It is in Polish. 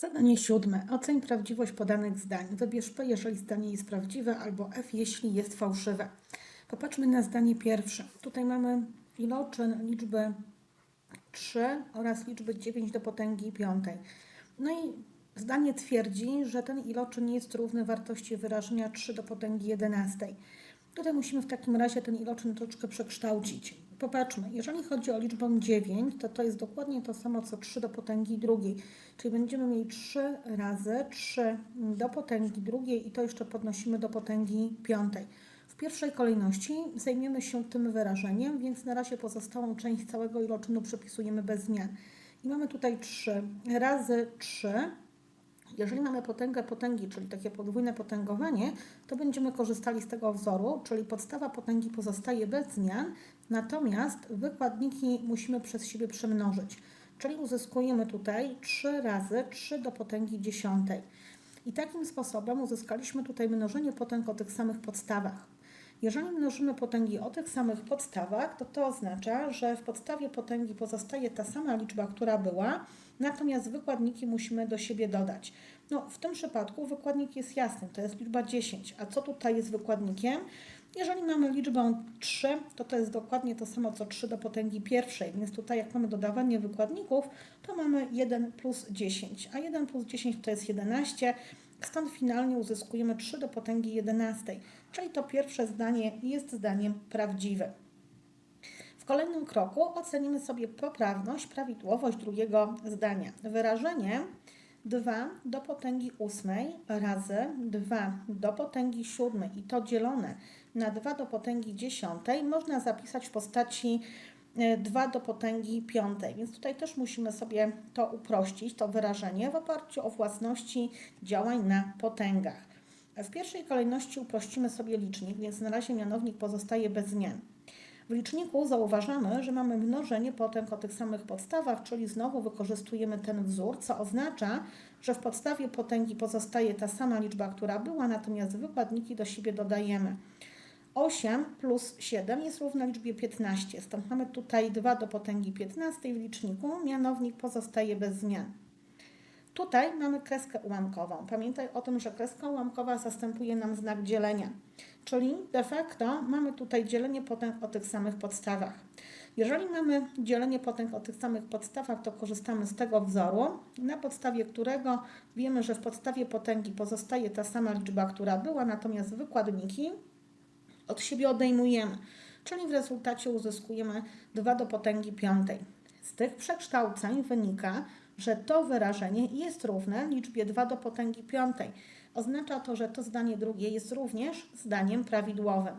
Zadanie siódme. Oceń prawdziwość podanych zdań. Wybierz P, jeżeli zdanie jest prawdziwe, albo F, jeśli jest fałszywe. Popatrzmy na zdanie pierwsze. Tutaj mamy iloczyn liczby 3 oraz liczby 9 do potęgi piątej. No i zdanie twierdzi, że ten iloczyn jest równy wartości wyrażenia 3 do potęgi 11. Tutaj musimy w takim razie ten iloczyn troszeczkę przekształcić. Popatrzmy, jeżeli chodzi o liczbę 9, to to jest dokładnie to samo co 3 do potęgi drugiej, czyli będziemy mieli 3 razy 3 do potęgi drugiej i to jeszcze podnosimy do potęgi piątej. W pierwszej kolejności zajmiemy się tym wyrażeniem, więc na razie pozostałą część całego iloczynu przepisujemy bez zmian. I mamy tutaj 3 razy 3 jeżeli mamy potęgę potęgi, czyli takie podwójne potęgowanie, to będziemy korzystali z tego wzoru, czyli podstawa potęgi pozostaje bez zmian, natomiast wykładniki musimy przez siebie przemnożyć. Czyli uzyskujemy tutaj 3 razy 3 do potęgi dziesiątej. I takim sposobem uzyskaliśmy tutaj mnożenie potęg o tych samych podstawach. Jeżeli mnożymy potęgi o tych samych podstawach, to to oznacza, że w podstawie potęgi pozostaje ta sama liczba, która była, natomiast wykładniki musimy do siebie dodać. No, w tym przypadku wykładnik jest jasny, to jest liczba 10. A co tutaj jest wykładnikiem? Jeżeli mamy liczbę 3, to to jest dokładnie to samo co 3 do potęgi pierwszej, więc tutaj jak mamy dodawanie wykładników, to mamy 1 plus 10, a 1 plus 10 to jest 11, stąd finalnie uzyskujemy 3 do potęgi 11, czyli to pierwsze zdanie jest zdaniem prawdziwym. W kolejnym kroku ocenimy sobie poprawność, prawidłowość drugiego zdania. Wyrażenie 2 do potęgi 8 razy 2 do potęgi 7 i to dzielone na 2 do potęgi 10 można zapisać w postaci 2 do potęgi 5. Więc tutaj też musimy sobie to uprościć, to wyrażenie w oparciu o własności działań na potęgach. W pierwszej kolejności uprościmy sobie licznik, więc na razie mianownik pozostaje bez zmian. W liczniku zauważamy, że mamy mnożenie potęg o tych samych podstawach, czyli znowu wykorzystujemy ten wzór, co oznacza, że w podstawie potęgi pozostaje ta sama liczba, która była, natomiast wykładniki do siebie dodajemy. 8 plus 7 jest równa liczbie 15, stąd mamy tutaj 2 do potęgi 15 w liczniku, mianownik pozostaje bez zmian. Tutaj mamy kreskę ułamkową. Pamiętaj o tym, że kreska ułamkowa zastępuje nam znak dzielenia, czyli de facto mamy tutaj dzielenie potęg o tych samych podstawach. Jeżeli mamy dzielenie potęg o tych samych podstawach, to korzystamy z tego wzoru, na podstawie którego wiemy, że w podstawie potęgi pozostaje ta sama liczba, która była, natomiast wykładniki od siebie odejmujemy, czyli w rezultacie uzyskujemy 2 do potęgi piątej. Z tych przekształceń wynika, że to wyrażenie jest równe liczbie 2 do potęgi piątej. Oznacza to, że to zdanie drugie jest również zdaniem prawidłowym.